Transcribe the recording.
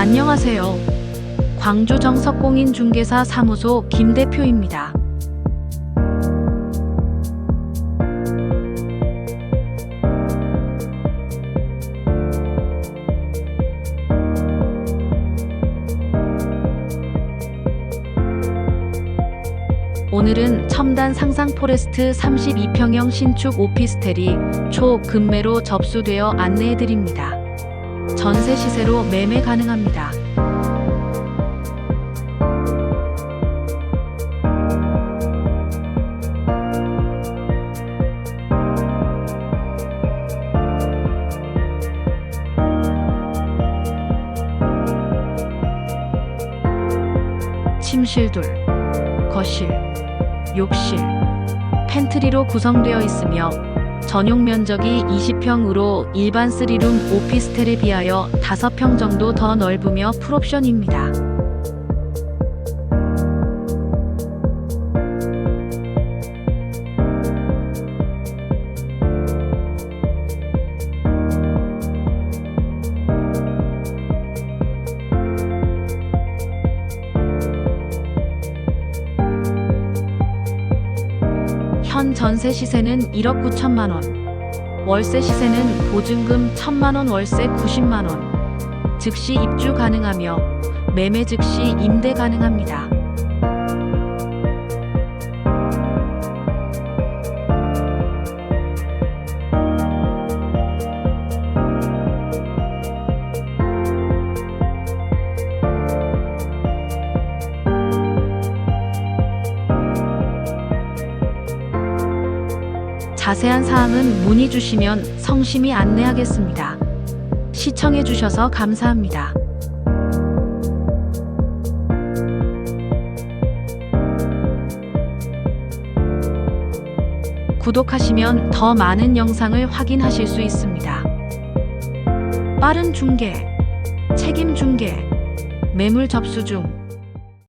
안녕하세요. 광주 정석공인 중개사 사무소 김 대표입니다. 오늘은 첨단 상상 포레스트 32평형 신축 오피스텔이 초급매로 접수되어 안내해 드립니다. 전세 시세로 매매 가능합니다. 침실둘, 거실, 욕실, 팬트리로 구성되어 있으며 전용 면적이 20평으로 일반 3룸 오피스텔에 비하여 5평 정도 더 넓으며 풀옵션입니다. 현 전세 시세는 1억 9천만 원. 월세 시세는 보증금 1천만 원, 월세 90만 원. 즉시 입주 가능하며 매매 즉시 임대 가능합니다. 자세한 사항은 문의 주시면 성심이 안내하겠습니다. 시청해 주셔서 감사합니다. 구독하시면 더 많은 영상을 확인하실 수 있습니다. 빠른 중개, 책임 중개, 매물 접수 중